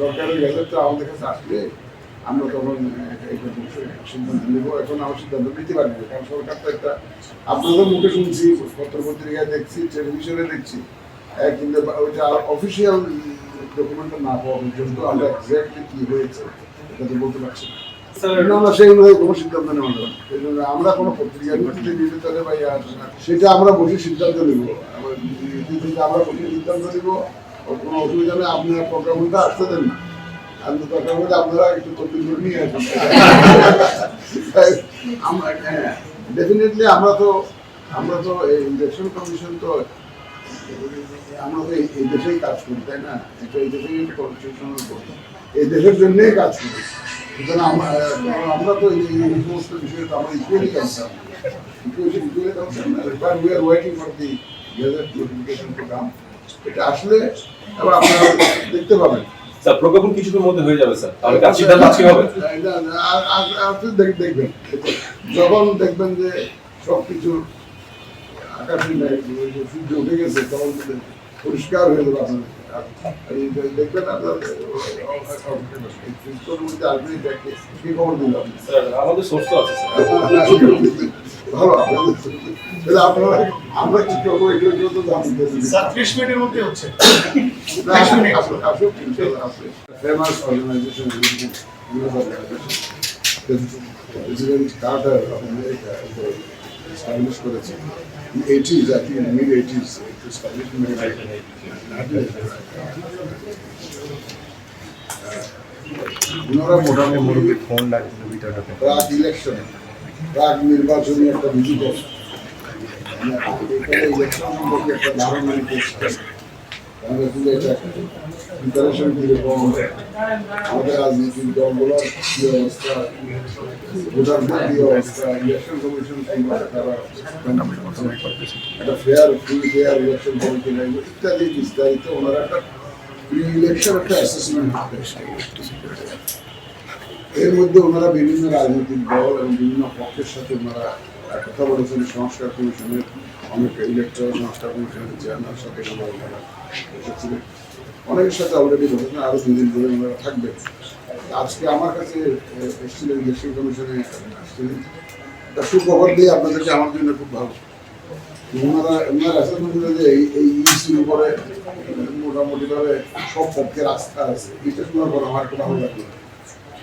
সরকারের গেজেটটা আমাদের কাছে আসলে আমরা তখন সিদ্ধান্ত নেব এখন আমার সিদ্ধান্ত নিতে পারি না কারণ সরকার তো একটা আপনাদের মুখে শুনছি পত্র পত্রিকায় দেখছি টেলিভিশনে দেখছি কিন্তু ওইটা অফিসিয়াল ডকুমেন্টটা না পাওয়া পর্যন্ত আমরা এক্স্যাক্টলি কি হয়েছে এটা তো বলতে পারছি না। না, কোনো সিদ্ধান্ত নেওয়া যাবে আমরা কোনো পত্রিকার ভিত্তিতে নির্মিত বা ইয়া আসবে না। সেটা আমরা বসে সিদ্ধান্ত নেব। আমার আমরা বসে সিদ্ধান্ত নেব। কোনো অসুবিধা নেই, আপনার প্রোগ্রামটা আসতে দেন না। আমি দরকার হলে আপনারা একটু করে নিয়ে আসুন। ডেফিনেটলি আমরা তো আমরা তো এই ইলেকশন কমিশন তো, আমরা তো এই- দেশেই কাজ করি, তাই না? এটা এই দেশেই কনস্টিটিউশনাল এই দেশের জন্যই কাজ করি। সুতরাং আমরা তো এই সমস্ত বিষয়ে তো আমরা equally concern equally equally concern but we are waiting for the gazette notification programme এটা আসলে আপনারা দেখতে পাবেন। স্যার প্রজ্ঞাপন কিছুক্ষণের মধ্যে হয়ে যাবে স্যার। তাহলে কাজ সিদ্ধান্ত আজকে হবে। আপনি দেখবেন। যখন দেখবেন যে সবকিছু আকাশে নেই, সূর্য উঠে গেছে তখন পরিষ্কার হয়ে যাবে দেখবেন আপনার আমাদের সোর্স তো আছে ভালো আপনাদের তাহলে আপনারা আমরা কি করব এগুলো এগুলো তো জানতে স্যার ত্রিশ মিনিটের মধ্যে হচ্ছে famous organization, US organization. President Carter of করেছে eighties I think mid eighties ওনারা মোটামুটি ফোন লাগছে ভিতরটাতে প্রাক ইলেকশন প্রাক নির্বাচনী একটা ভিজিট এখানে ইলেকশন সম্পর্কে একটা ধারণা নিতে এসেছেন। আমি আসলে এটা প্রিপারেশন কীরকম আমাদের রাজনৈতিক দলগুলোর কি অবস্থা ভোটারদের কি অবস্থা ইলেকশন কমিশন সম্পর্কে তারা একটা fair free fair election committee নেই ইত্যাদি বিস্তারিত ওনারা একটা প্রি ইলেকশন একটা অ্যাসেসমেন্ট এর মধ্যে ওনারা বিভিন্ন রাজনৈতিক দল এবং বিভিন্ন পক্ষের সাথে ওনারা কথা বলেছেন, সংস্কার কমিশনের অনেক ইলেকট্রাল সংস্কার কমিশনের চেয়ারম্যান সাথে ওনারা এসেছিলেন। অনেকের সাথে অলরেডি বলেছেন, আরও দুদিন ধরে ওনারা থাকবেন। আজকে আমার কাছে এসেছিলেন ইলেকশন কমিশনে আসছিলেন। একটা সুখবর দিয়ে আপনাদেরকে আমার জন্য খুব ভালো। ওনারা ওনারা অ্যাসেসমেন্ট করে যে এই ইস্যুর উপরে মোটামুটি ভাবে সব পক্ষের আস্থা আছে। শোনার পর আমার কোনো ভালো লাগল না।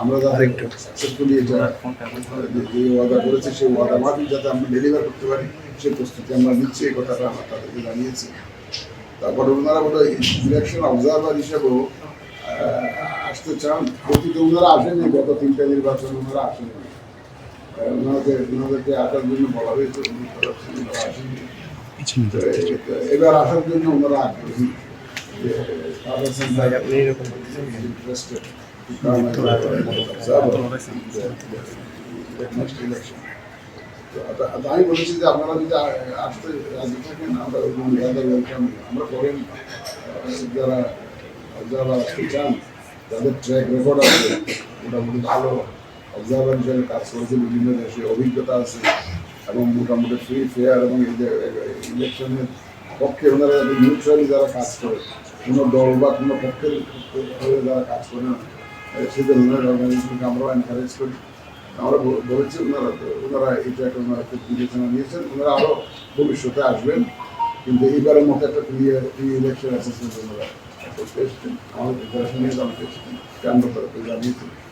আমরা যাতে সাকসেসফুলি এটা যে যে ওয়াদা করেছে সেই ওয়াদা মাফিক যাতে আমরা ডেলিভার করতে পারি সেই প্রস্তুতি আমরা নিচ্ছি এই কথাটা আমরা তাদেরকে জানিয়েছি। তারপরে ওনারা বোধ হয় ইলেকশন অবজারভার হিসেবেও আসতে চান। অতীতে ওনারা আসেনি গত তিনটা নির্বাচন ওনারা আসেনি ওনাদের ওনাদেরকে আসার জন্য বলা হয়েছে ওনারা আসেনি এবার আসার জন্য ওনারা আগ্রহী। যে তাদের সঙ্গে আমি বলেছি যে আপনারা যদি আসতে রাজি থাকেন আমরা ওয়েলকাম আমরা করেন যারা যারা আসতে চান যাদের ট্র্যাক রেকর্ড আছে মোটামুটি ভালো অবজারভার হিসেবে কাজ করেছে বিভিন্ন দেশে অভিজ্ঞতা আছে এবং মোটামুটি ফ্রি ফেয়ার এবং ইলেকশনের পক্ষে ওনারা নিউট্রালি যারা কাজ করে কোনো দল বা কোনো পক্ষের যারা কাজ করে না ওনার অর্গানাইজেশনকে আমরাও এনকারেজ করি আমরা বলেছি ওনারা ওনারা ওনারা খুব বিবেচনা নিয়েছেন ওনারা আরও ভবিষ্যতে আসবেন কিন্তু এইবারের মতো একটা প্রি ইলেকশন অ্যাসেসমেন্ট ওনারা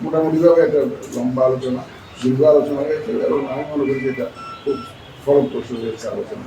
মোটামুটিভাবে একটা লম্বা আলোচনা দীর্ঘ আলোচনা হয়েছে এবং আমি মনে করি যে এটা খুব ফলপ্রসূ হয়েছে আলোচনা